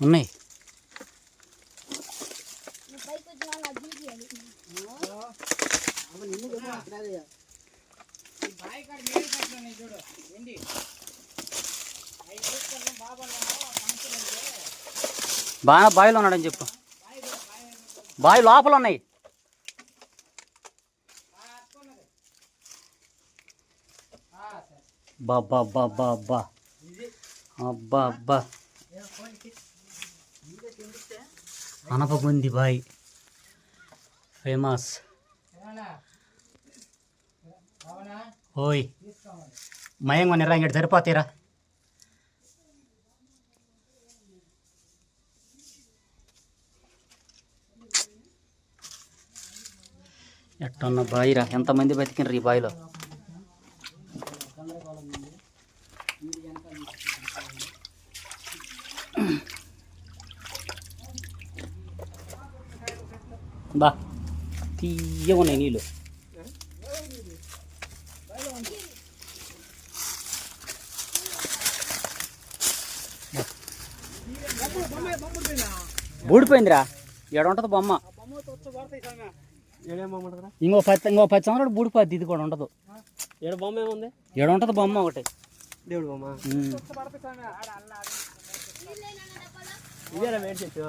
ఉన్నాయి. బాగా బావిలో ఉన్నాడని చెప్పు. బావి లోపల ఉన్నాయి. బాబా బాబా అబ్బా అబ్బా అబ్బా. అనపగుంది బాయ్ ఫేమస్. ఓయ్. మయంగా నిరా ఇంకటి సరిపోతాయిరా ఎట్టన్న బాయిరా ఎంతమంది బతికినరు ఈ బావిలో బా తీయగా ఉన్నాయి నీళ్ళు బూడిపోయిందిరా ఉంటుంది బొమ్మ ఇంకో పది ఇంకో పది సంవత్సరాలు బూడిపోద్ది ఇది కూడా ఉండదు ఏడు బొమ్మ ఏముంది ఏడ ఉంటుంది బొమ్మ ఒకటి దేవుడు బొమ్మ. ఇదేనా మేడ్ చెట్టు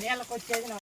నీళ్ళకి వచ్చేది